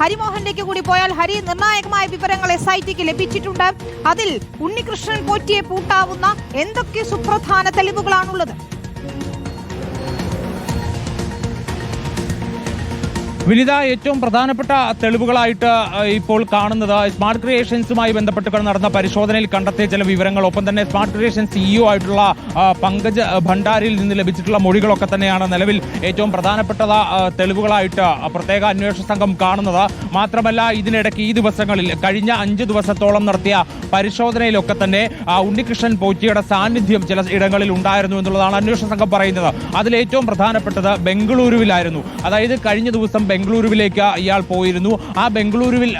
ഹരിമോഹനിലേക്ക് കൂടി പോയാൽ ഹരി നിർണായകമായ വിവരങ്ങൾ എസ് ഐ ടിക്ക് ലഭിച്ചിട്ടുണ്ട്. അതിൽ ഉണ്ണികൃഷ്ണൻ പോറ്റിയെ പൂട്ടാവുന്ന എന്തൊക്കെ സുപ്രധാന തെളിവുകളാണുള്ളത്? വിനിത ഏറ്റവും പ്രധാനപ്പെട്ട തെളിവുകളായിട്ട് ഇപ്പോൾ കാണുന്നത് സ്മാർട്ട് ക്രിയേഷൻസുമായി ബന്ധപ്പെട്ട് നടന്ന പരിശോധനയിൽ കണ്ടെത്തിയ ചില വിവരങ്ങൾ. ഒപ്പം തന്നെ സ്മാർട്ട് ക്രിയേഷൻ സിഇഒ ആയിട്ടുള്ള ആ, പങ്കജ് ഭണ്ഡാരിയിൽ നിന്ന് ലഭിച്ചിട്ടുള്ള മൊഴികളൊക്കെ തന്നെയാണ് നിലവിൽ ഏറ്റവും പ്രധാനപ്പെട്ട തെളിവുകളായിട്ട് പ്രത്യേക അന്വേഷണ സംഘം കാണുന്നത്. മാത്രമല്ല ഇതിനിടയ്ക്ക് ഈ ദിവസങ്ങളിൽ കഴിഞ്ഞ അഞ്ച് ദിവസത്തോളം നടത്തിയ പരിശോധനയിലൊക്കെ തന്നെ ഉണ്ണികൃഷ്ണൻ പോറ്റിയുടെ സാന്നിധ്യം ചില ഇടങ്ങളിൽ ഉണ്ടായിരുന്നു എന്നുള്ളതാണ് അന്വേഷണ സംഘം പറയുന്നത്. അതിൽ ഏറ്റവും പ്രധാനപ്പെട്ടത് ബംഗളൂരുവിലായിരുന്നു. അതായത് കഴിഞ്ഞ ദിവസം ബംഗളൂരുവിലേക്ക് ഇയാൾ പോയിരുന്നു. ആ ബംഗളൂരുവിൽ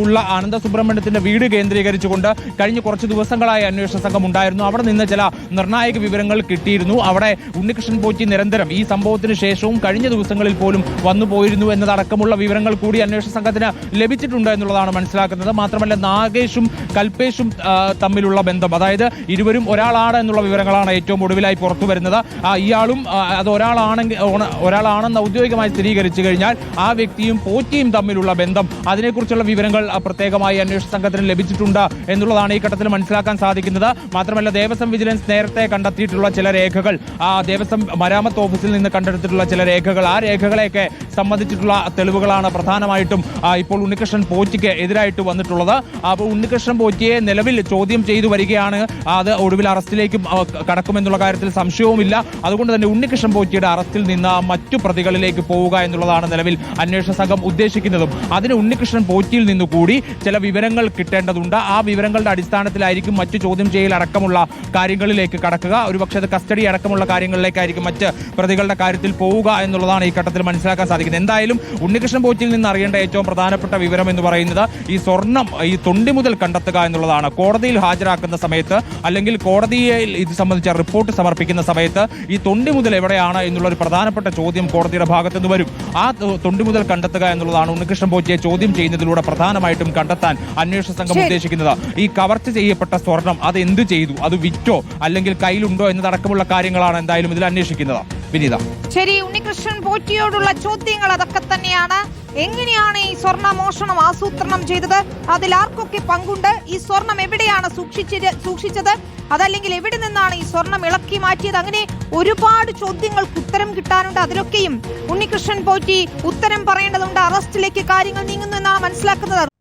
ഉള്ള ആനന്ദ സുബ്രഹ്മണ്യത്തിന്റെ വീട് കേന്ദ്രീകരിച്ചുകൊണ്ട് കഴിഞ്ഞ കുറച്ച് ദിവസങ്ങളായി അന്വേഷണ സംഘം ഉണ്ടായിരുന്നു. അവിടെ നിന്ന് ചില നിർണായക വിവരങ്ങൾ കിട്ടിയിരുന്നു. അവിടെ ഉണ്ണികൃഷ്ണൻ പോറ്റി നിരന്തരം ഈ സംഭവത്തിന് ശേഷവും കഴിഞ്ഞ ദിവസങ്ങളിൽ പോലും വന്നു പോയിരുന്നു എന്നതടക്കമുള്ള വിവരങ്ങൾ കൂടി അന്വേഷണ സംഘത്തിന് ലഭിച്ചിട്ടുണ്ട് എന്നുള്ളതാണ് മനസ്സിലാക്കുന്നത്. മാത്രമല്ല നാഗേഷും കൽപേഷും തമ്മിലുള്ള ബന്ധം. അതായത് ഇരുവരും ഒരാളാണ് എന്നുള്ള വിവരങ്ങളാണ് ഏറ്റവും ഒടുവിലായി പുറത്തു വരുന്നത് ഇയാളും അത് ഒരാളാണെങ്കിൽ ഒരാളാണെന്ന് ഔദ്യോഗികമായി സ്ഥിരീകരിച്ചു കഴിഞ്ഞാൽ വ്യക്തിയും പോറ്റിയും തമ്മിലുള്ള ബന്ധം. അതിനെക്കുറിച്ചുള്ള വിവരങ്ങൾ പ്രത്യേകമായി അന്വേഷണ സംഘത്തിന് ലഭിച്ചിട്ടുണ്ട് എന്നുള്ളതാണ് ഈ ഘട്ടത്തിൽ മനസ്സിലാക്കാൻ സാധിക്കുന്നത്. മാത്രമല്ല ദേവസ്വം വിജിലൻസ് നേരത്തെ കണ്ടെത്തിയിട്ടുള്ള ചില രേഖകൾ ആ ദേവസ്വം മരാമത്ത് ഓഫീസിൽ നിന്ന് കണ്ടെടുത്തിട്ടുള്ള ചില രേഖകൾ ആ രേഖകളെയൊക്കെ സംബന്ധിച്ചിട്ടുള്ള തെളിവുകളാണ് പ്രധാനമായിട്ടും ഇപ്പോൾ ഉണ്ണികൃഷ്ണൻ പോറ്റിക്ക് എതിരായിട്ട് വന്നിട്ടുള്ളത്. അപ്പോൾ ഉണ്ണികൃഷ്ണൻ പോറ്റിയെ നിലവിൽ ചോദ്യം ചെയ്തു വരികയാണ്. അത് ഒടുവിൽ അറസ്റ്റിലേക്ക് ആ, കടക്കുമെന്നുള്ള കാര്യത്തിൽ സംശയവുമില്ല. അതുകൊണ്ട് തന്നെ ഉണ്ണികൃഷ്ണൻ പോറ്റിയുടെ അറസ്റ്റിൽ നിന്ന് മറ്റു പ്രതികളിലേക്ക് പോവുക എന്നുള്ളതാണ് നിലവിൽ അന്വേഷണ സംഘം ഉദ്ദേശിക്കുന്നതും അതിന് ഉണ്ണികൃഷ്ണൻ പോറ്റിയിൽ നിന്ന് കൂടി ചില വിവരങ്ങൾ കിട്ടേണ്ടതുണ്ട്. ആ വിവരങ്ങളുടെ അടിസ്ഥാനത്തിലായിരിക്കും മറ്റു ചോദ്യം ചെയ്യൽ അടക്കമുള്ള കാര്യങ്ങളിലേക്ക് കടക്കുക. ഒരുപക്ഷെ അത് കസ്റ്റഡി അടക്കമുള്ള കാര്യങ്ങളിലേക്കായിരിക്കും മറ്റ് പ്രതികളുടെ കാര്യത്തിൽ പോവുക എന്നുള്ളതാണ് ഈ ഘട്ടത്തിൽ മനസ്സിലാക്കാൻ സാധിക്കുന്നത്. എന്തായാലും ഉണ്ണികൃഷ്ണൻ പോറ്റിയിൽ നിന്ന് അറിയേണ്ട ഏറ്റവും പ്രധാനപ്പെട്ട വിവരം എന്ന് പറയുന്നത് ഈ സ്വർണം ഈ തൊണ്ടി മുതൽ കണ്ടെത്തുക എന്നുള്ളതാണ്. കോടതിയിൽ ഹാജരാക്കുന്ന സമയത്ത് അല്ലെങ്കിൽ കോടതിയിൽ ഇത് സംബന്ധിച്ച റിപ്പോർട്ട് സമർപ്പിക്കുന്ന സമയത്ത് ഈ തൊണ്ടി മുതൽ എവിടെയാണ് എന്നുള്ള ഒരു പ്രധാനപ്പെട്ട ചോദ്യം കോടതിയുടെ ഭാഗത്തുനിന്ന് വരും. ആ തൊണ്ടി മുതൽ കണ്ടെത്തുക എന്നുള്ളതാണ് ഉണ്ണികൃഷ്ണൻ പോറ്റിയെ ചോദ്യം ചെയ്യുന്നതിലൂടെ പ്രധാനമായിട്ടും കണ്ടെത്താൻ അന്വേഷണ സംഘം. ഉദ്ദേശിക്കുന്നത്. ഈ കവർച്ച ചെയ്യപ്പെട്ട സ്വർണം അത് എന്ത് ചെയ്തു? അത് വിറ്റോ? അല്ലെങ്കിൽ കയ്യിലുണ്ടോ എന്നതടക്കമുള്ള കാര്യങ്ങളാണ് എന്തായാലും ഇതിൽ അന്വേഷിക്കുന്നത്. വിനീത. ശരി ഉണ്ണികൃഷ്ണൻ പോറ്റിയോടുള്ള ചോദ്യങ്ങൾ അതൊക്കെ തന്നെയാണ്. എങ്ങനെയാണ് ഈ സ്വർണ മോഷണം ആസൂത്രണം ചെയ്തത്? അതിൽ ആർക്കൊക്കെ പങ്കുണ്ട്? ഈ സ്വർണം എവിടെയാണ് സൂക്ഷിച്ചത് സൂക്ഷിച്ചത്? അതല്ലെങ്കിൽ എവിടെ നിന്നാണ് ഈ സ്വർണം ഇളക്കി മാറ്റിയത്? അങ്ങനെ ഒരുപാട് ചോദ്യങ്ങൾക്ക് ഉത്തരം കിട്ടാനുണ്ട് അതിലൊക്കെയും. ഉണ്ണികൃഷ്ണൻ പോറ്റി ഉത്തരം പറയേണ്ടതുണ്ട്. അറസ്റ്റിലേക്ക് കാര്യങ്ങൾ നീങ്ങുന്നു എന്നാണ് മനസ്സിലാക്കുന്നത്.